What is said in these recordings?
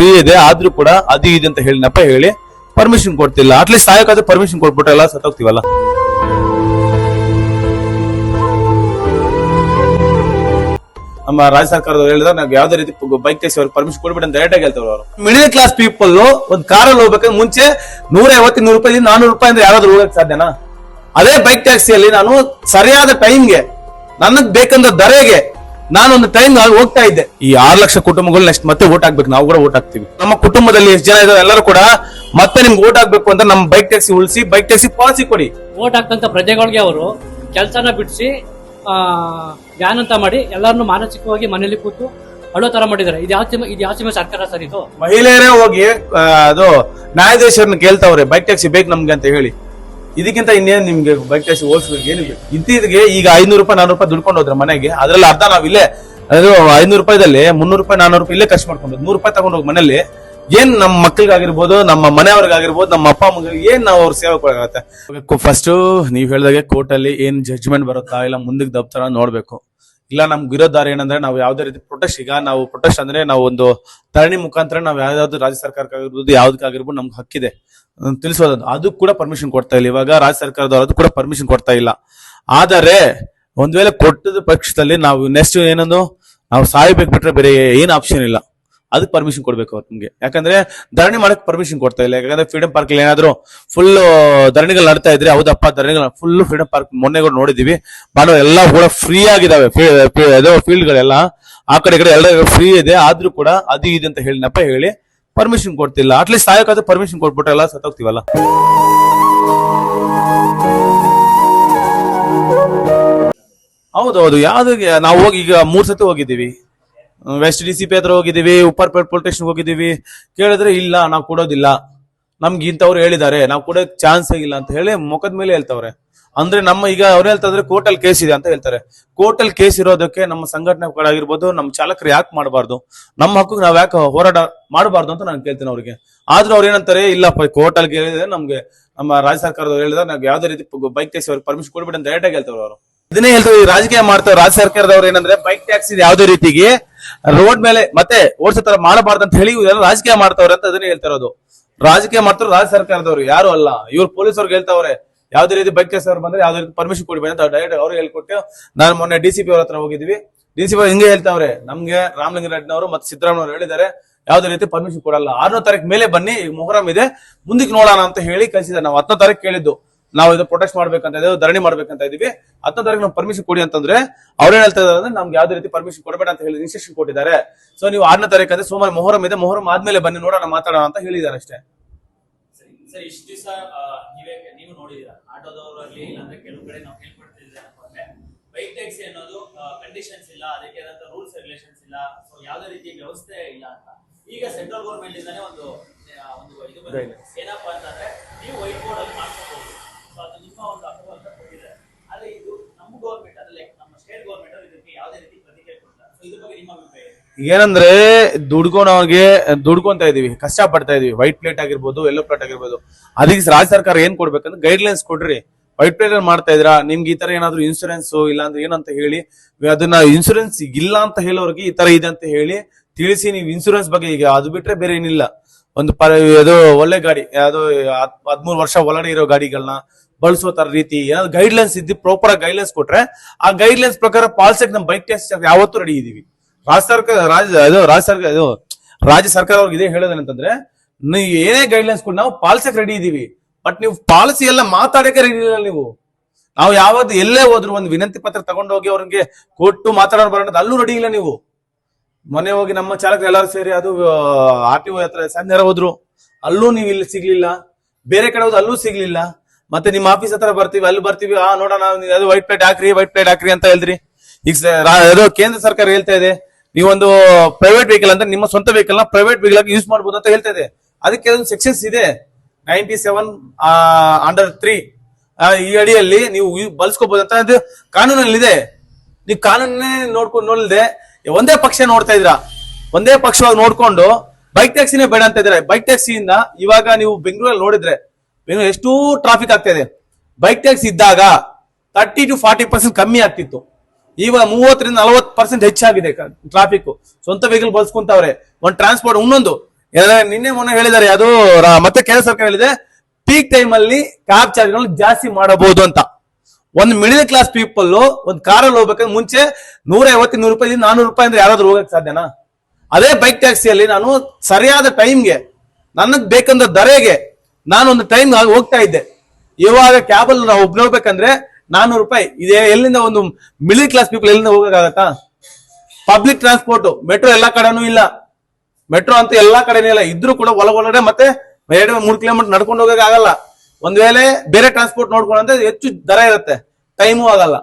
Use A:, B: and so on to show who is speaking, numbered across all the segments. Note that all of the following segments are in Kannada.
A: ಫ್ರೀ ಇದೆ, ಆದ್ರೂ ಕೂಡ ಅದು ಇದೆ ಅಂತ ಹೇಳಿ, ನೆಪ ಹೇಳಿ ಪರ್ಮಿಷನ್ ಕೊಡ್ತಿಲ್ಲ. ಅಟ್ಲೀಸ್ಟ್ ಸಾಯಕಾದ್ರೆ ಪರ್ಮಿಷನ್ ಕೊಟ್ಬಿಟ್ಟು ಎಲ್ಲ ಸತ್ತೋಗ್ತೀವಲ್ಲ ನಮ್ಮ ರಾಜ್ಯ ಸರ್ಕಾರದವ್ರು ಹೇಳಿದ್ರೆ, ನಾವು ಯಾವ್ದೇ ರೀತಿ ಬೈಕ್ ಟ್ಯಾಕ್ಸಿ ಅವ್ರಿಗೆ ಪರ್ಮಿಷನ್ ಕೊಡ್ಬಿಟ್ಟು ಅಂತ ಡೈರೆಕ್ಟ್ ಆಗಿ ಹೇಳ್ತಾರೆ ಅವರು. ಮಿಡಿಲ್ ಕ್ಲಾಸ್ ಪೀಪಲ್ ಒಂದ್ ಕಾರಲ್ಲಿ ಹೋಗ್ಬೇಕಾದ್ರೆ ಮುಂಚೆ ನೂರ ಐವತ್ತು ನೂರು ರೂಪಾಯಿ ನಾನೂರು ರೂಪಾಯಿ ಅಂದ್ರೆ ಯಾರಾದ್ರೂ ಹೋಗಕ್ ಸಾಧ್ಯನಾ? ಅದೇ ಬೈಕ್ ಟ್ಯಾಕ್ಸಿಯಲ್ಲಿ ನಾನು ಸರಿಯಾದ ಟೈಮ್ಗೆ ನನಗ್ ಬೇಕಂದ ದರೆಗೆ ನಾನೊಂದು ಟೈಮ್ ಹೋಗ್ತಾ ಇದ್ದೆ. ಈ ಆರು ಲಕ್ಷ ಕುಟುಂಬಗಳು ನೆಕ್ಸ್ಟ್ ಮತ್ತೆ ಓಟ್ ಹಾಕ್ಬೇಕು ನಾವು ಕೂಡ ಓಟ್ ಹಾಕ್ತೀವಿ. ನಮ್ಮ ಕುಟುಂಬದಲ್ಲಿ ಎಷ್ಟು ಜನ ಇದ್ದಾರೆ ಎಲ್ಲರೂ ಕೂಡ ಮತ್ತೆ ನಿಮ್ಗೆ ಓಟ್ ಹಾಕ್ಬೇಕು ಅಂತ ನಮ್ಮ ಬೈಕ್ ಟ್ಯಾಕ್ಸಿ ಉಳಿಸಿ ಬೈಕ್ ಟ್ಯಾಕ್ಸಿ ಪಾಲಿಸಿ ಕೊಡಿ.
B: ಓಟ್ ಹಾಕ್ತಂತ ಪ್ರಜೆಗಳಿಗೆ ಅವರು ಕೆಲಸನ ಬಿಡಿಸಿ ಧ್ಯಾನ ಅಂತ ಮಾಡಿ ಎಲ್ಲರನ್ನು ಮಾನಸಿಕವಾಗಿ ಮನೆಯಲ್ಲಿ ಕೂತು ಅಳೋ ತರ ಮಾಡಿದ್ದಾರೆ. ಇದು ಯಾವ ಸೀಮೆ ಇದು ಯಾವ ಸೀಮೆ ಸರ್ಕಾರ ಸರ್ ಇದು?
A: ಮಹಿಳೆಯರೇ ಹೋಗಿ ಅದು ನ್ಯಾಯಾಧೀಶರನ್ನ ಕೇಳ್ತಾವ್ರೆ ಬೈಕ್ ಟ್ಯಾಕ್ಸಿ ಬೇಕು ನಮ್ಗೆ ಅಂತ ಹೇಳಿ. ಇದಕ್ಕಿಂತ ಇನ್ನೇನು ನಿಮ್ಗೆ ಬೈಕ್ ಟ್ಯಾಕ್ಸಿ ಓಡಿಸ್ಬೇಕು ಏನು ಈಗ ಐನೂರು ರೂಪಾಯಿ, ನಾನೂರು ರೂಪಾಯಿ ದುಡ್ಕೊಂಡು ಹೋದ್ರೆ ಮನೆಗೆ, ಅದ್ರಲ್ಲಿ ಅರ್ಧ ನಾವು ಇಲ್ಲೇ ಅದು ಐನೂರು ರೂಪಾಯಿದಲ್ಲಿ ಮುನ್ನೂರು ರೂಪಾಯಿ, ನಾನೂರು ರೂಪಾಯಿ ಇಲ್ಲೇ ಖರ್ಚು ಮಾಡ್ಕೊಂಡು ನೂರು ರೂಪಾಯಿ ತಗೊಂಡು ಹೋಗಿ ಮನೇಲಿ ಏನ್ ನಮ್ಮ ಮಕ್ಕಳಿಗಾಗಿರ್ಬೋದು ನಮ್ಮ ಮನೆಯವ್ರಿಗಾಗಿರ್ಬೋದು, ನಮ್ಮ ಅಪ್ಪ ಅಮ್ಮಗೆ ಏನ್ ನಾವು ಅವ್ರ ಸೇವೆ ಕೊಡಾಗತ್ತೆ ಫಸ್ಟ್ ನೀವು ಹೇಳ್ದಾಗೆ ಕೋರ್ಟ್ ಅಲ್ಲಿ ಏನ್ ಜಡ್ಜ್ಮೆಂಟ್ ಬರುತ್ತಾ ಇಲ್ಲ, ಮುಂದಕ್ಕೆ ದಬ್ತಾರ ನೋಡ್ಬೇಕು. ಇಲ್ಲ ನಮ್ಗೆ ಇರೋ ದಾರಿ ಏನಂದ್ರೆ ನಾವು ಯಾವ್ದೇ ರೀತಿ ಪ್ರೊಟೆಸ್ಟ್ ಈಗ ನಾವು ಪ್ರೊಟೆಸ್ಟ್ ಅಂದ್ರೆ ನಾವು ಒಂದು ತರಣಿ ಮುಖಾಂತರ ನಾವು ಯಾವ್ದಾದ್ರು ರಾಜ್ಯ ಸರ್ಕಾರಕ್ಕಾಗಿರ್ಬೋದು, ಯಾವ್ದಕ್ಕಾಗಿರ್ಬೋದು ನಮ್ಗೆ ಹಕ್ಕಿದೆ. ತಿಳಿಸೋದು ಅದು ಕೂಡ ಪರ್ಮಿಷನ್ ಕೊಡ್ತಾ ಇಲ್ಲ. ಇವಾಗ ರಾಜ್ಯ ಸರ್ಕಾರದವರು ಅದು ಕೂಡ ಪರ್ಮಿಷನ್ ಕೊಡ್ತಾ ಇಲ್ಲ. ಆದರೆ, ಒಂದ್ ವೇಳೆ ಕೊಟ್ಟದ ಪಕ್ಷದಲ್ಲಿ ನಾವು ನೆಕ್ಸ್ಟ್ ಏನೊಂದು ನಾವು ಸಾಯ್ಬೇಕು ಬಿಟ್ರೆ ಬೇರೆ ಏನು ಆಪ್ಷನ್ ಇಲ್ಲ. ಅದಕ್ಕೆ ಪರ್ಮಿಷನ್ ಕೊಡ್ಬೇಕು ಅವ್ರು ನಿಮ್ಗೆ. ಯಾಕಂದ್ರೆ, ಧರಣಿ ಮಾಡಕ್ ಪರ್ಮಿಷನ್ ಕೊಡ್ತಾ ಇಲ್ಲ. ಯಾಕಂದ್ರೆ ಫ್ರೀಡಂ ಪಾರ್ಕ್ ಏನಾದ್ರು ಫುಲ್ ಧರಣಿಗಳು ನಡ್ತಾ ಇದ್ರೆ, ಹೌದಪ್ಪ, ಧರಣಿಗಳು ಫುಲ್ ಫ್ರೀಡಂ ಪಾರ್ಕ್ ಮೊನ್ನೆ ಕೂಡ ನೋಡಿದೀವಿ. ಭಾನುವಾರ ಎಲ್ಲ ಕೂಡ ಫ್ರೀ ಆಗಿದಾವೆ. ಫೀಲ್ಡ್ ಗಳೆಲ್ಲ. ಆ ಕಡೆ ಕಡೆ ಎಲ್ಲ ಫ್ರೀ ಇದೆ. ಆದ್ರೂ ಕೂಡ ಅದು ಇದೆ ಅಂತ ಹೇಳಿನಪ್ಪ ಹೇಳಿ ಪರ್ಮಿಷನ್ ಕೊಡ್ತಿಲ್ಲ. ಅಟ್ಲೀಸ್ಟ್ ಸಾಯೋಕಾದ್ರೆ ಪರ್ಮಿಷನ್ ಕೊಟ್ಬಿಟ್ರೆ ಎಲ್ಲ ಸತ್ತೋಗ್ತೀವಲ್ಲ? ಹೌದೌದು. ಯಾವ್ದು ನಾವು ಹೋಗಿ ಈಗ ಮೂರ್ ಸತಿ ಹೋಗಿದ್ದೀವಿ. ವೆಸ್ಟ್ ಡಿ ಸಿ ಪಿ ಹತ್ರ ಹೋಗಿದ್ದೀವಿ ಉಪ್ಪರ್ ಪೊಲೀಸ್ ಸ್ಟೇಷನ್ ಹೋಗಿದ್ದೀವಿ. ಕೇಳಿದ್ರೆ ಇಲ್ಲ, ನಾವು ಕೊಡೋದಿಲ್ಲ. ನಮ್ಗೆ ಇಂಥವ್ರು ಹೇಳಿದ್ದಾರೆ. ನಾವು ಕೊಡೋಕೆ ಚಾನ್ಸ್ ಇಲ್ಲ ಅಂತ ಹೇಳಿ ಮುಖದ ಮೇಲೆ ಹೇಳ್ತಾವ್ರೆ. ಅಂದ್ರೆ ನಮ್ಮ ಈಗ ಅವ್ರು ಹೇಳ್ತಾರೆ ಇದ್ರೆ ಕೋರ್ಟಲ್ ಕೇಸ್ ಇದೆ ಅಂತ ಹೇಳ್ತಾರೆ. ಕೋರ್ಟಲ್ ಕೇಸ್ ಇರೋದಕ್ಕೆ ನಮ್ಮ ಸಂಘಟನೆಗಳಾಗಿರ್ಬೋದು, ನಮ್ಮ ಚಾಲಕರು ಯಾಕೆ ಮಾಡಬಾರ್ದು? ನಮ್ಮ ಹಕ್ಕಿಗೆ ನಾವ್ ಯಾಕೆ ಹೋರಾಟ ಮಾಡಬಾರ್ದು ಅಂತ ನಾನು ಕೇಳ್ತೇನೆ ಅವ್ರಿಗೆ. ಆದ್ರೂ ಅವ್ರು ಏನಂತಾರೆ, ಇಲ್ಲಪ್ಪ ಅಲ್ಲಿ ಹೇಳಿದ್ರೆ ನಮ್ಗೆ ನಮ್ಮ ರಾಜ್ಯ ಸರ್ಕಾರದವ್ರು ಹೇಳಿದ್ರೆ, ನಾವು ಯಾವ್ದೇ ರೀತಿ ಬೈಕ್ ಟ್ಯಾಕ್ಸ್ ಅವ್ರಿಗೆ ಪರ್ಮಿಷನ್ ಕೊಡ್ಬಿಟ್ಟು ಅಂತ ಡೈರೆಕ್ಟ್ ಆಗಿ ಹೇಳ್ತಾರೆ ಅವರು. ಇದನ್ನೇ ಹೇಳ್ತಾರೆ ರಾಜಕೀಯ ಮಾಡ್ತಾರೆ ರಾಜ್ಯ ಸರ್ಕಾರದವ್ರು ಏನಂದ್ರೆ, ಬೈಕ್ ಟ್ಯಾಕ್ಸಿ ಯಾವ್ದೇ ರೀತಿಗೆ, ರೋಡ್ ಮೇಲೆ ಮತ್ತೆ ಓಡಿಸೋ ತರ ಮಾಡಬಾರ್ದು ಅಂತ ಹೇಳಿ ಇವೆಲ್ಲ ರಾಜಕೀಯ ಮಾಡ್ತಾವ್ರೆ ಅಂತ ಅದನ್ನೇ ಹೇಳ್ತಾ ಇರೋದು. ರಾಜಕೀಯ ಮಾಡ್ತಾರೆ ರಾಜ್ಯ ಸರ್ಕಾರದವ್ರು, ಯಾರು ಅಲ್ಲ. ಇವ್ರು ಪೊಲೀಸ್ ಅವ್ರಿಗೆ ಹೇಳ್ತಾವ್ರೆ ಯಾವ್ದೇ ರೀತಿ ಬೈಕ್ ಅವ್ರು ಬಂದ್ರೆ ಯಾವ್ದೇ ರೀತಿ ಪರ್ಮಿಷನ್ ಕೊಡಿ ಅಂತ ಡೈರೆಕ್ಟ್ ಅವ್ರು ಹೇಳ್ಕೊಟ್ಟು ನಾನು ಮೊನ್ನೆ ಡಿ ಸಿ ಪಿ ಅವ್ರ ಹತ್ರ ಹೋಗಿದ್ವಿ. ಡಿ ಸಿ ಪಿ ಹಿಂಗೆ ಹೇಳ್ತಾವ್ರೆ, ನಮ್ಗೆ ರಾಮಲಿಂಗರೆಡ್ಡಿನವರು ಮತ್ತೆ ಸಿದ್ದರಾಮಯ್ಯವರು ಹೇಳಿದ್ದಾರೆ, ಯಾವ್ದೇ ರೀತಿ ಪರ್ಮಿಷನ್ ಕೊಡಲ್ಲ. ಆರನೇ ತಾರೀಕು ಮೇಲೆ ಬನ್ನಿ, ಈಗ ಮೊಹರಂ ಇದೆ, ಮುಂದಕ್ಕೆ ನೋಡೋಣ ಅಂತ ಹೇಳಿ ಕಳಿಸಿದ್ದಾರೆ. ನಾವು ಹತ್ತನೇ ತಾರೀಕು ಕೇಳಿದ್ದು. ನಾವು ಇದು ಪ್ರೊಟೆಸ್ಟ್ ಮಾಡ್ಬೇಕಂತ ಇದ್ದೀವಿ, ಧರಣಿ ಮಾಡ್ಬೇಕಂತ ಇದೀವಿ ಹತ್ತನೇ ತಾರೀಕು ನಾವು ಪರ್ಮಿಷನ್ ಕೊಡಿ ಅಂತಂದ್ರೆ, ಅವ್ರು ಹೇಳ್ತಾ ಇದಾರೆ ಅಂದ್ರೆ ನಮ್ಗೆ ಯಾವ್ದೇ ರೀತಿ ಪರ್ಮಿಷನ್ ಕೊಡಬೇಡ ಅಂತ ಹೇಳಿ ಇನ್ಸ್ಟ್ರಕ್ಷನ್ ಕೊಟ್ಟಿದ್ದಾರೆ. ಸೊ ನೀವು ಆರನೇ ತಾರೀಕು ಅಂದ್ರೆ ಸೋಮವಾರ ಮೊಹರಂ ಇದೆ, ಮೊಹರಂ ಆದ್ಮೇಲೆ ಬನ್ನಿ, ನೋಡೋಣ, ಮಾತಾಡೋಣ ಅಂತ ಹೇಳಿದ್ದಾರೆ ಅಷ್ಟೇ.
C: ಸರ್ ಇಷ್ಟು ದಿವಸ ನೀವೇ, ನೀವು ನೋಡಿದೀರ ಆಟೋದವರಲ್ಲಿ ಇಲ್ಲಾಂದ್ರೆ ಕೆಲವು ಕಡೆ ನಾವು ಕೇಳ್ಕೊಡ್ತಿದ್ದೆ ಅಂದ್ರೆ ಬೈಕ್ ಟ್ಯಾಕ್ಸಿ ಅನ್ನೋದು ಕಂಡೀಷನ್ಸ್ ಇಲ್ಲ ಅದಕ್ಕೆ ಆದಂತ ರೂಲ್ಸ್ ರೆಗ್ಯುಲೇಷನ್ಸ್ ಇಲ್ಲ ಸೊ ಯಾವುದೇ ರೀತಿಯ ವ್ಯವಸ್ಥೆ ಇಲ್ಲ ಅಂತ. ಈಗ ಸೆಂಟ್ರಲ್ ಗೌರ್ಮೆಂಟ್ ಇಂದಾನೆ ಒಂದು ಒಂದು ಇದು ಬಂದಿದೆ. ಏನಪ್ಪಾ ಅಂತಂದ್ರೆ ನೀವು ವೈಟ್ ಬೋರ್ಡ್ ಅಲ್ಲಿ ಮಾಡ್ಕೋಬಹುದು ಸೊ ಅದು ನಿಮ್ಮ ಒಂದು ಅಪ್ರೂವಲ್ ಅಂತ ಕೊಟ್ಟಿದೆ ಆದ್ರೆ ಇದು ನಮ್ಮ ಗೌರ್ಮೆಂಟ್ ಅಂದ್ರೆ ಲೈಕ್ ನಮ್ಮ ಸ್ಟೇಟ್ ಗೌರ್ಮೆಂಟ್ ಇದಕ್ಕೆ ಯಾವುದೇ ರೀತಿ ಪ್ರತಿಕ್ರಿಯೆ ಕೊಡ್ತಾರೆ ಸೊ ಇದ್ರ ಬಗ್ಗೆ ನಿಮ್ಮ
A: ಏನಂದ್ರೆ ದುಡ್ಕೊಂಡವ್ರಿಗೆ ದುಡ್ಕೊಂತ ಇದೀವಿ ಕಷ್ಟ ಪಡ್ತಾ ಇದೀವಿ. ವೈಟ್ ಪ್ಲೇಟ್ ಆಗಿರ್ಬೋದು ಯೆಲ್ಲೋ ಪ್ಲೇಟ್ ಆಗಿರ್ಬೋದು. ಅದಕ್ಕೆ ರಾಜ್ಯ ಸರ್ಕಾರ ಏನ್ ಕೊಡ್ಬೇಕಂದ್ರೆ ಗೈಡ್ ಲೈನ್ಸ್ ಕೊಡ್ರಿ ವೈಟ್ ಪ್ಲೇಟ್ ಮಾಡ್ತಾ ಇದ್ರ ನಿಮ್ಗೆ ಈ ತರ ಏನಾದ್ರು ಇನ್ಸೂರೆನ್ಸ್ ಇಲ್ಲ ಅಂದ್ರೆ ಏನಂತ ಹೇಳಿ, ಅದನ್ನ ಇನ್ಸೂರೆನ್ಸ್ ಇಲ್ಲ ಅಂತ ಹೇಳೋರಿಗೆ ಈ ತರ ಇದೆ ಅಂತ ಹೇಳಿ ತಿಳಿಸಿ ನೀವು ಇನ್ಸೂರೆನ್ಸ್ ಬಗ್ಗೆ ಈಗ ಅದು ಬಿಟ್ರೆ ಬೇರೆ ಏನಿಲ್ಲ. ಒಂದು ಪ, ಅದು ಒಳ್ಳೆ ಗಾಡಿ, ಅದು ಹದ್ಮೂರು ವರ್ಷ ಒಳಗಡೆ ಇರೋ ಗಾಡಿಗಳನ್ನ ಬಳಸೋ ತರ ರೀತಿ ಏನಾದ್ರು ಗೈಡ್ ಲೈನ್ಸ್ ಇದ್ದು ಪ್ರಾಪರ್ ಗೈಡ್ ಲೈನ್ಸ್ ಕೊಟ್ರೆ ಆ ಗೈಡ್ ಲೈನ್ಸ್ ಪ್ರಕಾರ ಪಾಲ್ಸಕ್ ನಮ್ಮ ಬೈಕ್ ಟೆಸ್ಟ್ ಯಾವತ್ತೂ ರೆಡಿ ಇದೀವಿ. ರಾಜ್ಯ ಸರ್ಕಾರ, ರಾಜ್ಯ, ಇದು ರಾಜ್ಯ ಸರ್ಕಾರ, ಇದು ರಾಜ್ಯ ಸರ್ಕಾರ ಅವ್ರಿಗೆ ಇದೇ ಹೇಳೋದೇನಂತಂದ್ರೆ ನೀವು ಏನೇ ಗೈಡ್ ಲೈನ್ಸ್ ಕೊಟ್ಟು ನಾವು ಪಾಲಿಸಕ್ ರೆಡಿ ಇದೀವಿ. ಬಟ್ ನೀವು ಪಾಲಿಸಿ ಎಲ್ಲ ಮಾತಾಡಕ್ಕೆ ರೆಡಿ ಇಲ್ಲ ನೀವು. ನಾವು ಯಾವ್ದು ಎಲ್ಲೇ ಹೋದ್ರು ಒಂದು ವಿನಂತಿ ಪತ್ರ ತಗೊಂಡೋಗಿ ಅವ್ರಿಗೆ ಕೊಟ್ಟು ಮಾತಾಡೋರು ಬರೋಣ ಅಲ್ಲೂ ರೆಡಿ ಇಲ್ಲ ನೀವು. ಮೊನ್ನೆ ಹೋಗಿ ನಮ್ಮ ಚಾಲಕರು ಎಲ್ಲರೂ ಸೇರಿ ಅದು ಆರ್ ಟಿ ಒ ಹತ್ರ ಸಂಜೆ ಹೋದ್ರು, ಅಲ್ಲೂ ನೀವು ಇಲ್ಲಿ ಸಿಗ್ಲಿಲ್ಲ. ಬೇರೆ ಕಡೆ ಹೋದ್ ಅಲ್ಲೂ ಸಿಗ್ಲಿಲ್ಲ. ಮತ್ತೆ ನಿಮ್ಮ ಆಫೀಸ್ ಹತ್ರ ಬರ್ತೀವಿ, ಅಲ್ಲಿ ಬರ್ತೀವಿ, ಆ, ನೋಡೋಣ, ಅದು ವೈಟ್ ಪ್ಲೇಟ್ ಹಾಕ್ರಿ ವೈಟ್ ಪ್ಲೇಟ್ ಹಾಕ್ರಿ ಅಂತ ಹೇಳಿದ್ರಿ. ಈಗ ಅದು ಕೇಂದ್ರ ಸರ್ಕಾರ ಹೇಳ್ತಾ ಇದೆ. ನೀವೊಂದು ಪ್ರೈವೇಟ್ ವೆಹಿಕಲ್ ಅಂದ್ರೆ ನಿಮ್ಮ ಸ್ವಂತ ವೆಹಿಕಲ್ನ ಪ್ರೈವೇಟ್ ವೆಹಿಕಲ್ ಯೂಸ್ ಮಾಡಬಹುದು ಅಂತ ಹೇಳ್ತಾ ಇದೆ. ಅದಕ್ಕೆ ಒಂದು ಸೆಕ್ಷನ್ಸ್ ಇದೆ. ನೈಂಟಿ ಸೆವೆನ್ ಅಂಡರ್ ತ್ರೀ ಈ ಅಡಿಯಲ್ಲಿ ನೀವು ಬಳಸ್ಕೋಬಹುದು ಅಂತ ಅದು ಕಾನೂನಲ್ಲಿದೆ. ನೀವು ಕಾನೂನೇ ನೋಡ್ಕೊಂಡು ನೋಡಿದೆ, ಒಂದೇ ಪಕ್ಷ ನೋಡ್ತಾ ಇದ್ರ ಒಂದೇ ಪಕ್ಷವಾಗಿ ನೋಡ್ಕೊಂಡು ಬೈಕ್ ಟ್ಯಾಕ್ಸಿನೇ ಬೇಡ ಅಂತ ಇದ್ರೆ ಬೈಕ್ ಟ್ಯಾಕ್ಸಿಯಿಂದ ಇವಾಗ ನೀವು ಬೆಂಗಳೂರಲ್ಲಿ ನೋಡಿದ್ರೆ, ಬೆಂಗಳೂರು ಎಷ್ಟು ಟ್ರಾಫಿಕ್ ಆಗ್ತಾ ಇದೆ. ಬೈಕ್ ಟ್ಯಾಕ್ಸ್ ಇದ್ದಾಗ ತರ್ಟಿ ಟು ಫಾರ್ಟಿ ಪರ್ಸೆಂಟ್ ಕಮ್ಮಿ ಆಗ್ತಿತ್ತು. ಇವಾಗ ಮೂವತ್ತರಿಂದ ನಲವತ್ತು ಪರ್ಸೆಂಟ್ ಹೆಚ್ಚಾಗಿದೆ ಟ್ರಾಫಿಕ್ ಸ್ವಂತ ವೆಹಿಕಲ್ ಬಳಸ್ಕೊಂತವ್ರೆ. ಒಂದ್ ಟ್ರಾನ್ಸ್ಪೋರ್ಟ್ ಇನ್ನೊಂದು. ನಿನ್ನೆ ಮೊನ್ನೆ ಹೇಳಿದ್ದಾರೆ ಅದು ಮತ್ತೆ ಕೇಂದ್ರ ಸರ್ಕಾರ ಹೇಳಿದೆ ಪೀಕ್ ಟೈಮ್ ಅಲ್ಲಿ ಕ್ಯಾಬ್ ಚಾರ್ಜ್ ಜಾಸ್ತಿ ಮಾಡಬಹುದು ಅಂತ. ಒಂದು ಮಿಡಿಲ್ ಕ್ಲಾಸ್ ಪೀಪಲ್ ಒಂದು ಕಾರಲ್ಲಿ ಹೋಗ್ಬೇಕಂದ್ರೆ ಮುಂಚೆ ನೂರ ಐವತ್ತು ನೂರು ರೂಪಾಯಿ ನಾನೂರು ರೂಪಾಯಿ ಅಂದ್ರೆ ಯಾರಾದ್ರೂ ಹೋಗಕ್ ಸಾಧ್ಯನಾ? ಅದೇ ಬೈಕ್ ಟ್ಯಾಕ್ಸಿಯಲ್ಲಿ ನಾನು ಸರಿಯಾದ ಟೈಮ್ಗೆ ನನಗ್ ಬೇಕಂದ ದರೆಗೆ ನಾನು ಒಂದು ಟೈಮ್ ಹೋಗ್ತಾ ಇದ್ದೆ. ಇವಾಗ ಕ್ಯಾಬ್ ಅಲ್ಲಿ ನಾವು ಒಬ್ಬ ಹೋಗ್ಬೇಕಂದ್ರೆ ನಾನೂರು ರೂಪಾಯಿ. ಇದೇ ಎಲ್ಲಿಂದ ಒಂದು ಮಿಡಿಲ್ ಕ್ಲಾಸ್ ಪೀಪಲ್ ಎಲ್ಲಿಂದ ಹೋಗಕ್ಕಾಗತ್ತಾ? ಪಬ್ಲಿಕ್ ಟ್ರಾನ್ಸ್ಪೋರ್ಟ್ ಮೆಟ್ರೋ ಎಲ್ಲಾ ಕಡೆನೂ ಇಲ್ಲ. ಮೆಟ್ರೋ ಅಂತ ಎಲ್ಲಾ ಕಡೆನೂ ಇಲ್ಲ. ಇದ್ರೂ ಕೂಡ ಒಳಗೊಳಗಡೆ ಮತ್ತೆ ಎರಡು, ಮೂರು ಕಿಲೋಮೀಟರ್ ನಡ್ಕೊಂಡು ಹೋಗಕ್ಕೆ ಆಗಲ್ಲ. ಒಂದ್ ವೇಳೆ ಬೇರೆ ಟ್ರಾನ್ಸ್ಪೋರ್ಟ್ ನೋಡ್ಕೊಂಡ್ರೆ ಹೆಚ್ಚು ದರ ಇರುತ್ತೆ. ಟೈಮು ಆಗಲ್ಲ.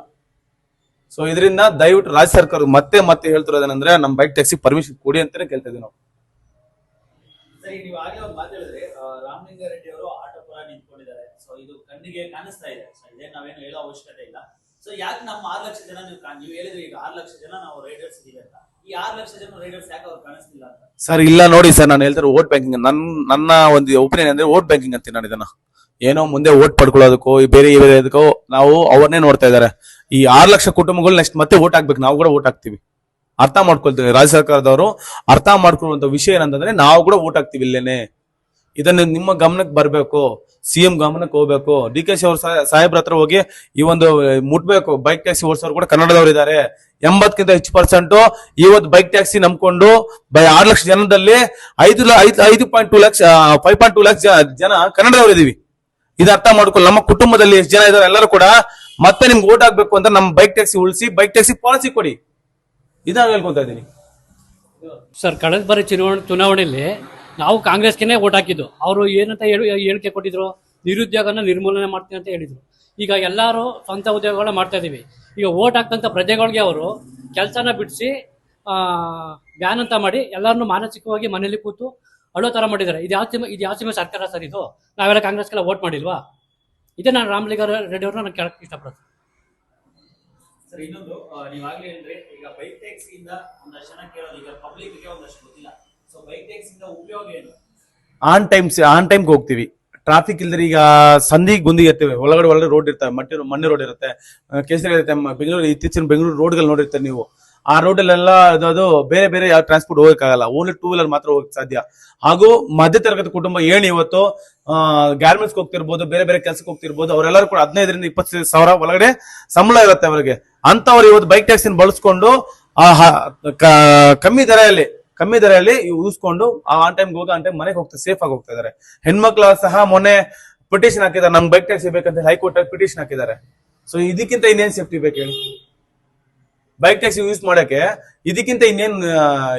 A: ಸೊ ಇದರಿಂದ ದಯವಿಟ್ಟು ರಾಜ್ಯ ಸರ್ಕಾರ ಮತ್ತೆ ಮತ್ತೆ ಹೇಳ್ತಿರೋದೇನಂದ್ರೆ ನಮ್ ಬೈಕ್ ಟ್ಯಾಕ್ಸಿ ಪರ್ಮಿಷನ್ ಕೊಡಿ ಅಂತಾನೆ ಕೇಳ್ತಾ ಇದೀವಿ ನಾವು.
C: ರಾಮಲಿಂಗಾರೆಡ್ಡಿ ಅವರು ಆಟೋ ಪರ ನಿಂತ್ಕೊಂಡಿದ್ದಾರೆ. ಇದು ಕಣ್ಣಿಗೆ ಕಾಣಿಸ್ತಾ ಇದೆ. ಸೊ ಇದೇ ನಾವೇನು ಹೇಳೋ ಅವಶ್ಯಕತೆ ಇಲ್ಲ. ಸೊ ಯಾಕೆ ನಮ್ಮ ಆರು ಲಕ್ಷ ಜನ ನೀವು ನೀವು ಹೇಳಿದ್ರೆ ಈಗ ಆರು ಲಕ್ಷ ಜನ ನಾವು ರೈಡರ್ಸ್ ಇದೀವಿ ಅಂತ. ಈ ಆರು ಲಕ್ಷ ಜನ ರೈಡರ್ಸ್ ಯಾಕೆ ಅವ್ರು ಕಾಣಿಸ್ತಿಲ್ಲ ಅಂತ?
A: ಸರ್, ಇಲ್ಲ ನೋಡಿ ಸರ್, ನಾನು ಹೇಳ್ತಾರೆ ಓಟ್ ಬ್ಯಾಂಕಿಂಗ್ ನನ್ನ ನನ್ನ ಒಂದು ಒಪಿನಿಯನ್ ಅಂದ್ರೆ ಓಟ್ ಬ್ಯಾಂಕಿಂಗ್ ಅಂತೀನಿ ನಾನು ಇದನ್ನ. ಏನೋ ಮುಂದೆ ಓಟ್ ಪಡ್ಕೊಳ್ಳೋದಕ್ಕೋ, ಈ ಬೇರೆ ಬೇರೆ ಇದಕ್ಕೋ, ನಾವು ಅವ್ರನ್ನೇ ನೋಡ್ತಾ ಇದಾರೆ. ಈ ಆರು ಲಕ್ಷ ಕುಟುಂಬಗಳು ನೆಕ್ಸ್ಟ್ ಮತ್ತೆ ಓಟ್ ಹಾಕ್ಬೇಕು, ನಾವು ಕೂಡ ಓಟ್ ಹಾಕ್ತಿವಿ. ಅರ್ಥ ಮಾಡ್ಕೊಳ್ತೀವಿ, ರಾಜ್ಯ ಸರ್ಕಾರದವರು ಅರ್ಥ ಮಾಡ್ಕೊಳ್ಳುವಂತ ವಿಷಯ ಏನಂತಂದ್ರೆ ನಾವು ಕೂಡ ಓಟ್ ಹಾಕ್ತಿವಿ ಇಲ್ಲೇನೆ. ಇದನ್ನ ನಿಮ್ಮ ಗಮನಕ್ಕೆ ಬರಬೇಕು ಸಿಎಂ ಗಮನಕ್ಕೆ ಹೋಗ್ಬೇಕು. ಡಿ ಕೆ ಶಿ ಅವ್ರ ಸಾಹೇಬ್ರ ಹತ್ರ ಹೋಗಿ ಈ ಒಂದು ಮುಟ್ಬೇಕು. ಬೈಕ್ ಟ್ಯಾಕ್ಸಿ ಓಡಿಸೋರು ಕೂಡ ಕನ್ನಡದವರು ಇದ್ದಾರೆ. ಎಂಬತ್ತಕ್ಕಿಂತ ಹೆಚ್ಚು ಪರ್ಸೆಂಟ್ ಇವತ್ತು ಬೈಕ್ ಟ್ಯಾಕ್ಸಿ ನಂಬಿಕೊಂಡು ಬೈ ಆರು ಲಕ್ಷ ಜನದಲ್ಲಿ ಐದು ಐದು point two lakh five point two lakh ಜನ ಕನ್ನಡದವರು ಇದೀವಿ. ಇದು ಅರ್ಥ ಮಾಡ್ಕೊಳ್ಳಿ. ನಮ್ಮ ಕುಟುಂಬದಲ್ಲಿ ಎಷ್ಟು ಜನ ಇದಾರೆ ಎಲ್ಲರೂ ಕೂಡ ಮತ್ತೆ ನಿಮ್ಗೆ ಓಟ್ ಆಗ್ಬೇಕು ಅಂತ ನಮ್ಮ ಬೈಕ್ ಟ್ಯಾಕ್ಸಿ ಉಳಿಸಿ ಬೈಕ್ ಟ್ಯಾಕ್ಸಿ ಪಾಲಿಸಿ ಕೊಡಿ. ಇದನ್ನ ಹೇಳ್ಕೊತಾ ಇದ್ದೀನಿ.
B: ಸರ್, ಕಳೆದ ಬಾರಿ ಚುನಾವಣೆ ಚುನಾವಣೆಯಲ್ಲಿ ನಾವು ಕಾಂಗ್ರೆಸ್ಗೆನೆ ಓಟ್ ಹಾಕಿದ್ದು. ಅವರು ಏನಂತ ಹೇಳಿ, ಹೇಳಿಕೆ ಕೊಟ್ಟಿದ್ರು, ನಿರುದ್ಯೋಗನ ನಿರ್ಮೂಲನೆ ಮಾಡ್ತೀನಿ ಅಂತ ಹೇಳಿದ್ರು. ಈಗ ಎಲ್ಲರೂ ಸ್ವಂತ ಉದ್ಯೋಗಗಳನ್ನ ಮಾಡ್ತಾ ಇದೀವಿ. ಈಗ ಓಟ್ ಹಾಕ್ತಂತ ಪ್ರಜೆಗಳಿಗೆ ಅವರು ಕೆಲಸನ ಬಿಡಿಸಿ ಬ್ಯಾನ್ ಅಂತ ಮಾಡಿ ಎಲ್ಲರನ್ನು ಮಾನಸಿಕವಾಗಿ ಮನೇಲಿ ಕೂತು ಅಳೋ ಥರ ಮಾಡಿದ್ದಾರೆ. ಇದು ಯಾವ ಇದು ಯಾವ ಸಿಮೆ ಸರ್ಕಾರ ಸರ್ ಇದು? ನಾವೆಲ್ಲ ಕಾಂಗ್ರೆಸ್ಗೆಲ್ಲ ಓಟ್ ಮಾಡಿಲ್ವಾ? ಇದೇ ನಾನು ರಾಮಲಿಂಗ ರೆಡ್ಡಿ ಅವ್ರನ್ನ ನಾನು ಕೇಳಕ್ಕೆ ಇಷ್ಟಪಡ್ತೀನಿ
C: ಸರ್, ಇನ್ನೊಂದು ನೀವಾಗಲೇ ಹೇಳಿದ್ರೆ ಈಗ ಬೈಕ್ ಟ್ಯಾಕ್ಸಿಯಿಂದ ಒಂದಷ್ಟು ಜನ ಕೇಳೋದು, ಈಗ ಪಬ್ಲಿಕ್ಗೆ ಒಂದಷ್ಟು ಗೊತ್ತಿಲ್ಲ.
A: ಆನ್ ಟೈಮ್ ಆನ್ ಟೈಮ್ಗೆ ಹೋಗ್ತೀವಿ. ಟ್ರಾಫಿಕ್ ಇಲ್ದ್ರೆ ಈಗ ಸಂಧಿಗೆ ಗುಂದಿಗೆ ಇರ್ತೀವಿ. ಒಳಗಡೆ ಒಳಗಡೆ ರೋಡ್ ಇರ್ತವೆ. ಮಟ್ಟಿ ಮಣ್ಣೆ ರೋಡ್ ಇರುತ್ತೆ. ಕೇಸರಿ ಇರುತ್ತೆ. ಬೆಂಗಳೂರು, ಇತ್ತೀಚಿನ ಬೆಂಗಳೂರು ರೋಡ್ಗಳು ನೋಡಿರ್ತಾರೆ ನೀವು. ಆ ರೋಡಲ್ಲೆಲ್ಲ ಅದು ಬೇರೆ ಬೇರೆ ಯಾವ ಟ್ರಾನ್ಸ್ಪೋರ್ಟ್ ಹೋಗೋಕ್ಕಾಗಲ್ಲ. ಓನ್ಲಿ ಟೂ ವೀಲರ್ ಮಾತ್ರ ಹೋಗಕ್ ಸಾಧ್ಯ. ಹಾಗೂ ಮಧ್ಯ ತರಗತಿ ಕುಟುಂಬ ಏನು ಇವತ್ತು ಗಾರ್ಮೆಂಟ್ಸ್ ಹೋಗ್ತಿರ್ಬೋದು, ಬೇರೆ ಬೇರೆ ಕೆಲಸಕ್ಕೆ ಹೋಗ್ತಿರ್ಬೋದು, ಅವರೆಲ್ಲರೂ ಕೂಡ ಹದಿನೈದರಿಂದ ಇಪ್ಪತ್ತು ಸಾವಿರ ಒಳಗಡೆ ಸಂಬಳ ಇರುತ್ತೆ ಅವರಿಗೆ. ಅಂತವ್ರು ಇವತ್ತು ಬೈಕ್ ಟ್ಯಾಕ್ಸಿನ ಬಳಸ್ಕೊಂಡು ಕಮ್ಮಿ ದರಲ್ಲಿ ಕಮ್ಮಿ ದರಲ್ಲಿ ಉಳಿಸ್ಕೊಂಡು ಆನ್ ಟೈಮ್ ಹೋಗಿ ಆನ್ ಟೈಮ್ ಮನೆಗೆ ಹೋಗ್ತಾರೆ ಸೇಫ್ ಆಗಿ ಹೋಗ್ತಾ ಇದಾರೆ. ಹೆಣ್ಮಕ್ಳು ಸಹ ಮೊನ್ನೆ ಪಿಟಿಷನ್ ಹಾಕಿದ್ದಾರೆ. ನಮ್ ಬೈಕ್ ಟ್ಯಾಕ್ಸಿ ಬೇಕಂತ ಹೈಕೋರ್ಟ್ ಅಲ್ಲಿ ಪಿಟಿಷನ್ ಹಾಕಿದ್ದಾರೆ. ಸೊ ಇದಕ್ಕಿಂತ ಇನ್ನೇನ್ ಸೇಫ್ಟಿ ಬೇಕು ಹೇಳಿ? ಬೈಕ್ ಟ್ಯಾಕ್ಸಿ ಯೂಸ್ ಮಾಡಕ್ಕೆ ಇದಕ್ಕಿಂತ ಇನ್ನೇನ್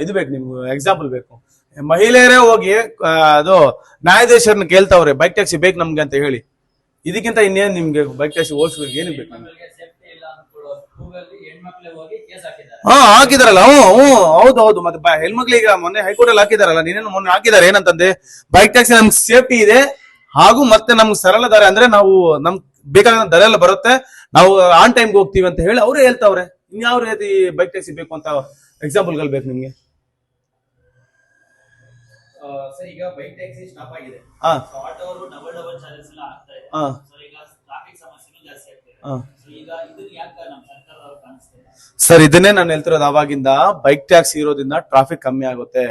A: ಇದು ಬೇಕು ನಿಮ್ಗೆ ಎಕ್ಸಾಂಪಲ್ ಬೇಕು. ಮಹಿಳೆಯರೇ ಹೋಗಿ ಅದು ನ್ಯಾಯಾಧೀಶರನ್ನ ಕೇಳ್ತಾವ್ರೆ ಬೈಕ್ ಟ್ಯಾಕ್ಸಿ ಬೇಕು ನಮ್ಗೆ ಅಂತ ಹೇಳಿ. ಇದಕ್ಕಿಂತ ಇನ್ನೇನ್ ನಿಮ್ಗೆ ಬೈಕ್ ಟ್ಯಾಕ್ಸಿ ಓಡಿಸ್ಬೇಕು ಏನಿಗೆ ಬೇಕು ನಿಮ್ಗೆ
C: ಸೇಫ್ಟಿ ಇಲ್ಲ ಅನ್ಕೊಳ್ಳೋ ಕೂಗಲ್ಲಿ ಹೆಣ್ಮಕ್ಳಿಗೆ ಹೋಗಿ ಕೇಸ್ ಹಾಕಿದ್ದಾರೆ
A: ಹಾ ಹಾಕಿದಾರಲ್ಲ. ಹ್ಞೂ ಹ್ಞೂ ಹೌದು ಹೌದು. ಮತ್ತೆ ಬ- ಹೆಣ್ಮಕ್ಳಿಗೆ ಮೊನ್ನೆ ಹೈಕೋರ್ಟ್ ಅಲ್ಲಿ ಹಾಕಿದಾರಲ್ಲ. ನೀನೇ ಮೊನ್ನೆ ಹಾಕಿದಾರೆ? ಏನಂತಂದ್ರೆ ಬೈಕ್ ಟ್ಯಾಕ್ಸಿ ನಮ್ಗೆ ಸೇಫ್ಟಿ ಇದೆ. ಹಾಗೂ ಮತ್ತೆ ನಮ್ಗೆ ಸರಳ ದರ ಅಂದ್ರೆ ನಾವು ನಮ್ ಬೇಕಾದ ದರ ಎಲ್ಲ ಬರುತ್ತೆ. ನಾವು ಆನ್ ಟೈಮ್ಗೆ ಹೋಗ್ತೀವಿ ಅಂತ ಹೇಳಿ ಅವರೇ ಹೇಳ್ತಾವ್ರೆ. ಇನ್ಯಾವ ರೀತಿ ಬೈಕ್ ಟ್ಯಾಕ್ಸಿ ಬೇಕು ಅಂತ ಎಕ್ಸಾಂಪಲ್ಗಳು ಬೇಕು ನಿಮ್ಗೆ?
C: ಸರ್ ಈಗ ಬೈಕ್ ಟ್ಯಾಕ್ಸಿ ಸ್ಟಾಪ್ ಆಗಿದೆ.
A: ಹಾ.
C: ಸೊ ಆಟೋ ಅವರು ಡಬಲ್ ಡಬಲ್ ಚಾರ್ಜಸ್ ಎಲ್ಲ ಆಗ್ತಾ ಇದೆ
A: ಹಾ.
C: ಸೊ ಈಗ ಟ್ರಾಫಿಕ್ ಸಮಸ್ಯೆನೂ ಜಾಸ್ತಿ ಆಗ್ತಾ ಇದೆ
A: ಹಾ.
C: ಸೊ ಈಗ ಇದನ್ನ ಯಾಕೆ ನಮ್ಮ ಸರ್ಕಾರದವ್ರು ಕಾಣಿಸ್ತಿಲ್ಲ
A: ಸರ್, ಇದನ್ನೇ ನಾನು ಹೇಳ್ತಿರೋದು ಅವಾಗಿಂದ ಬೈಕ್ ಟ್ಯಾಕ್ಸ್ ಇರೋದ್ರಿಂದ ಟ್ರಾಫಿಕ್ ಕಮ್ಮಿ ಆಗುತ್ತೆ.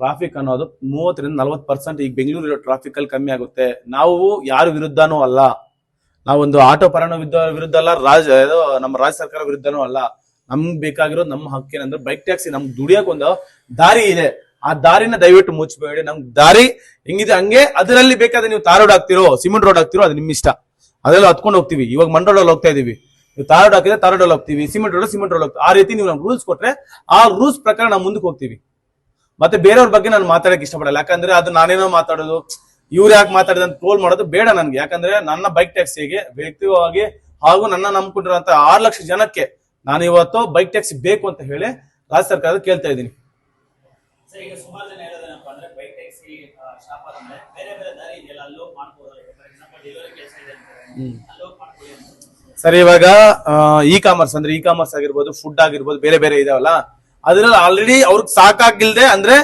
A: ಟ್ರಾಫಿಕ್ ಅನ್ನೋದು ಮೂವತ್ತರಿಂದ ನಲ್ವತ್ತು ಪರ್ಸೆಂಟ್ ಈಗ ಬೆಂಗಳೂರು ಇರೋ ಟ್ರಾಫಿಕ್ ಅಲ್ಲಿ ಕಮ್ಮಿ ಆಗುತ್ತೆ. ನಾವು ಯಾರ ವಿರುದ್ಧನೂ ಅಲ್ಲ. ನಾವೊಂದು ಆಟೋ ಪರಣ ವಿರುದ್ಧ ಅಲ್ಲ, ರಾಜ ನಮ್ಮ ರಾಜ್ಯ ಸರ್ಕಾರ ವಿರುದ್ಧನೂ ಅಲ್ಲ. ನಮ್ಗೆ ಬೇಕಾಗಿರೋ ನಮ್ಮ ಹಕ್ಕೇನಂದ್ರೆ ಬೈಕ್ ಟ್ಯಾಕ್ಸಿ ನಮ್ಗೆ ದುಡಿಯಕ್ ದಾರಿ ಇದೆ. ಆ ದಾರಿನ ದಯವಿಟ್ಟು ಮುಚ್ಚಬೇಡಿ ನಮ್ಗೆ ದಾರಿ ಹೆಂಗಿದೆ? ಹಂಗೆ ಅದರಲ್ಲಿ ಬೇಕಾದ್ರೆ ನೀವು ತಾರ್ ರೋಡ್ ಹಾಕ್ತಿರೋ, ಸಿಮೆಂಟ್ ರೋಡ್ ಹಾಕ್ತಿರೋ, ಅದು ನಿಮ್ಮ ಇಷ್ಟ ಅದೆಲ್ಲ ಹತ್ಕೊಂಡು ಹೋಗ್ತೀವಿ. ಇವಾಗ ಮಣ್ ರೋಡಲ್ಲಿ ಹೋಗ್ತಾ ಇದೀವಿ. ನೀವು ತಾರ್ ರೋಡ್ ಹಾಕಿದ್ರೆ ತಾರ್ಡ್ ಹೋಗ್ತೀವಿ ಸಿಮೆಂಟ್ ರೋಡ್ ಸಿಮೆಂಟ್ ರೋಡ್ ಹೋಗ್ತೀವಿ. ಆ ರೀತಿ ನೀವು ನಮ್ಗೆ ರೂಲ್ಸ್ ಕೊಟ್ರೆ ಆ ರೂಲ್ಸ್ ಪ್ರಕಾರ ನಾವು ಮುಂದಕ್ಕೆ ಹೋಗ್ತೀವಿ. ಮತ್ತೆ ಬೇರೆಯವ್ರ ಬಗ್ಗೆ ನಾನು ಮಾತಾಡಕ್ಕೆ ಇಷ್ಟಪಡಲ್ಲ. ಯಾಕಂದ್ರೆ ಅದು ನಾನೇನೋ ಮಾತಾಡೋದು ಇವ್ರು ಯಾಕೆ ಮಾತಾಡಿದ ಅಂತ ಟ್ರೋಲ್ ಮಾಡೋದು ಬೇಡ ನನ್ಗೆ. ಯಾಕಂದ್ರೆ ನನ್ನ ಬೈಕ್ ಟ್ಯಾಕ್ಸಿಗೆ ವ್ಯಕ್ತಿಕವಾಗಿ ಹಾಗೂ ನನ್ನ ನಂಬ್ಕೊಂಡಿರುವಂತ ಆರು ಲಕ್ಷ ಜನಕ್ಕೆ ನಾನು ಇವತ್ತು ಬೈಕ್ ಟ್ಯಾಕ್ಸಿ ಬೇಕು ಅಂತ ಹೇಳಿ ರಾಜ್ಯ ಸರ್ಕಾರದ ಕೇಳ್ತಾ ಇದ್ದೀನಿ.
C: ಸರ್
A: ಸರ್, ಇವಾಗ ಇ ಕಾಮರ್ಸ್ ಅಂದ್ರೆ ಇ ಕಾಮರ್ಸ್ ಆಗಿರ್ಬೋದು ಫುಡ್ ಆಗಿರ್ಬೋದು, ಬೇರೆ ಬೇರೆ ಇದಾವಲ್ಲ? ಅದ್ರಲ್ಲಿ ಆಲ್ರೆಡಿ ಅವ್ರಿಗೆ ಸಾಕಾಗಿಲ್ದೆ ಅಂದ್ರೆ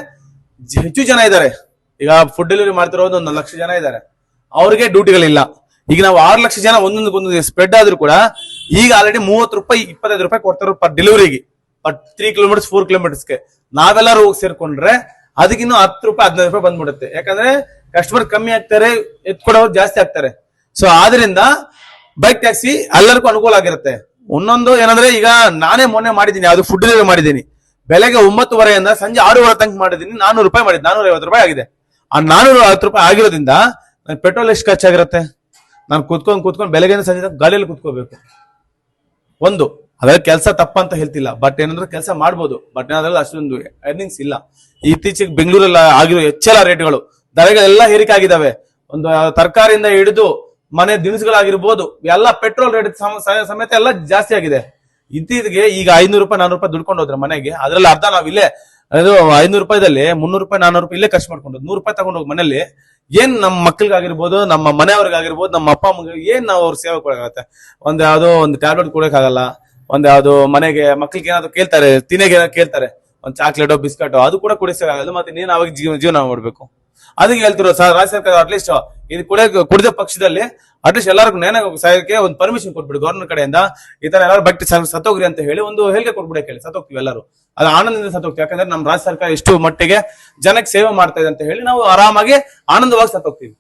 A: ಹೆಚ್ಚು ಜನ ಇದ್ದಾರೆ ಈಗ ಫುಡ್ ಡೆಲಿವರಿ ಮಾಡ್ತಿರೋದು ಒಂದು ಲಕ್ಷ ಜನ ಇದ್ದಾರೆ ಅವ್ರಿಗೆ ಡ್ಯೂಟಿಗಳಿಲ್ಲ. ಈಗ ನಾವು ಆರು ಲಕ್ಷ ಜನ ಒಂದೊಂದು ಒಂದೊಂದು ಸ್ಪ್ರೆಡ್ ಆದ್ರೂ ಕೂಡ ಈಗ ಆಲ್ರೆಡಿ ಮೂವತ್ತು ರೂಪಾಯಿ, ಇಪ್ಪತ್ತೈದು ರೂಪಾಯಿ ಕೊಡ್ತಾರೆ ಪರ್ ಡೆಲಿವರಿಗೆ ಪರ್ ತ್ರೀ ಕಿಲೋಮೀಟರ್ಸ್ ಫೋರ್ ಕಿಲೋಮೀಟರ್ಸ್ಗೆ ನಾವೆಲ್ಲರೂ ಹೋಗಿ ಸೇರ್ಕೊಂಡ್ರೆ ಅದಕ್ಕಿನ್ನೂ ಹತ್ತು ರೂಪಾಯಿ, ಹದಿನೈದು ರೂಪಾಯಿ ಬಂದ್ಬಿಡುತ್ತೆ. ಯಾಕಂದ್ರೆ ಕಸ್ಟಮರ್ ಕಮ್ಮಿ ಆಗ್ತಾರೆ, ಎತ್ಕೊಡೋರು ಜಾಸ್ತಿ ಆಗ್ತಾರೆ. ಸೊ ಆದ್ರಿಂದ ಬೈಕ್ ಟ್ಯಾಕ್ಸಿ ಎಲ್ಲರಿಗೂ ಅನುಕೂಲ ಆಗಿರುತ್ತೆ. ಇನ್ನೊಂದು ಏನಂದ್ರೆ ಈಗ ನಾನೇ ಮೊನ್ನೆ ಮಾಡಿದ್ದೀನಿ, ಅದು ಫುಡ್ ಡೆಲಿವರಿ ಮಾಡಿದ್ದೀನಿ. ಬೆಳಗ್ಗೆ ಒಂಬತ್ತುವರೆಯಿಂದ ಸಂಜೆ ಆರೂವರೆ ತನಕ ಮಾಡಿದ್ದೀನಿ, ನಾನೂರು ರೂಪಾಯಿ ಮಾಡಿದ್ದು ನಾನೂರ ಐವತ್ತು ರೂಪಾಯಿ ಆಗಿದೆ. ಆ ನಾನೂರ ಐವತ್ತು ರೂಪಾಯಿ ಆಗಿರೋದ್ರಿಂದ ನನ್ ಪೆಟ್ರೋಲ್ ಎಷ್ಟು ಖರ್ಚಾಗಿರುತ್ತೆ? ನಾನು ಕುತ್ಕೊಂಡು ಕೂತ್ಕೊಂಡು ಬೆಳಗ್ಗೆಯಿಂದ ಸಂಜೆ ಗಾಳಿಯಲ್ಲಿ ಕುತ್ಕೋಬೇಕು. ಒಂದು, ಅದ್ರಲ್ಲಿ ಕೆಲಸ ತಪ್ಪಂತ ಹೇಳ್ತಿಲ್ಲ ಬಟ್ ಏನಂದ್ರೆ ಕೆಲಸ ಮಾಡ್ಬೋದು ಬಟ್ ಏನಾದ್ರಲ್ಲಿ ಅಷ್ಟೊಂದು ಅರ್ನಿಂಗ್ಸ್ ಇಲ್ಲ. ಇತ್ತೀಚೆಗೆ ಬೆಂಗಳೂರಲ್ಲಿ ಆಗಿರೋ ಹೆಚ್ಚೆಲ್ಲ ರೇಟ್ಗಳು ದರಗಳೆಲ್ಲ ಏರಿಕೆ ಆಗಿದಾವೆ ಒಂದು ತರಕಾರಿಯಿಂದ ಹಿಡಿದು ಮನೆ ದಿನಸುಗಳಾಗಿರ್ಬೋದು, ಎಲ್ಲ ಪೆಟ್ರೋಲ್ ರೇಟ್ ಸಮೇತ ಎಲ್ಲ ಜಾಸ್ತಿ ಆಗಿದೆ. ಇತ್ತೀಚೆಗೆ ಈಗ ಐನೂರು ರೂಪಾಯಿ, ನಾನೂರು ರೂಪಾಯಿ ದುಡ್ಕೊಂಡು ಹೋದ್ರೆ ಮನೆಗೆ. ಅದ್ರಲ್ಲಿ ಅರ್ಧ ನಾವ್ ಇಲ್ಲೇ, ಅದು ಐನೂರು ರೂಪಾಯಿದಲ್ಲಿ ಮುನ್ನೂರು ರೂಪಾಯಿ, ನಾನೂರು ರೂಪಾಯಿ ಇಲ್ಲೇ ಖರ್ಚು ಮಾಡ್ಕೊಂಡು ನೂರು ರೂಪಾಯಿ ತಗೊಂಡು ಹೋಗಿ ಮನೇಲಿ ಏನ್ ನಮ್ಮ ಮಕ್ಕಳಿಗಾಗಿರ್ಬೋದು ನಮ್ಮ ಮನೆಯವ್ರಿಗಾಗಿರ್ಬೋದು, ನಮ್ಮ ಅಪ್ಪ ಅಮ್ಮಗೆ ಏನ್ ನಾವು ಅವ್ರ ಸೇವೆ ಕೊಡಕ್ಕಾಗತ್ತೆ ಒಂದ್ ಯಾವ್ದೋ ಒಂದು ಟ್ಯಾಬ್ಲೆಟ್ ಕೊಡಕ್ಕಾಗಲ್ಲ ಒಂದ್ ಯಾವ್ದೋ ಮನೆಗೆ ಮಕ್ಳಿಗೆ ಏನಾದ್ರು ಕೇಳ್ತಾರೆ, ತಿನ್ನಗೆ ಏನಾದ್ರು ಕೇಳ್ತಾರೆ, ಒಂದ್ ಚಾಕ್ಲೇಟೋ, ಬಿಸ್ಕಟೋ, ಅದು ಕೂಡ ಕುಡಿಸಕ್ಕಾಗಲ್ಲ. ಮತ್ತೆ ನೀನ್ ಅವಾಗ ಜೀವ- ಜೀವನ ಮಾಡ್ಬೇಕು. ಅದಕ್ಕೆ ಹೇಳ್ತಿರೋ ಸರ್, ರಾಜ್ಯ ಸರ್ಕಾರ ಅಟ್ಲೀಸ್ಟ್ ಇದು ಕುಡಿಯ ಕುಡಿದ ಪಕ್ಷದಲ್ಲಿ ಅಟ್ಲೀಸ್ಟ್ ಎಲ್ಲರಿಗೂ ನೇನ ಸಾಯಕ್ಕೆ ಒಂದು ಪರ್ಮಿಷನ್ ಕೊಟ್ಬಿಡಿ ಗೌರ್ಮೆಂಟ್ ಕಡೆಯಿಂದ. ಈ ತರ ಎಲ್ಲರೂ ಬಟ್ಟೆ ಸತ್ತೋಗ್ರಿ ಅಂತ ಹೇಳಿ ಒಂದು ಹೇಳಿಕೆ ಕೊಟ್ಬಿಡಕ್ಕೆ ಹೇಳಿ ಸತ್ತೋಗ್ತೀವಿ ಎಲ್ಲರೂ. ಅದು ಆನಂದದಿಂದ ಸತ್ತೋಗ್ತೀವಿ. ಯಾಕಂದ್ರೆ ನಮ್ಮ ರಾಜ್ಯ ಸರ್ಕಾರ ಎಷ್ಟು ಮಟ್ಟಿಗೆ ಜನಕ್ಕೆ ಸೇವೆ ಮಾಡ್ತಾ ಇದೆ ಅಂತ ಹೇಳಿ ನಾವು ಆರಾಮಾಗಿ ಆನಂದವಾಗಿ ಸತ್ತೋಗ್ತೀವಿ.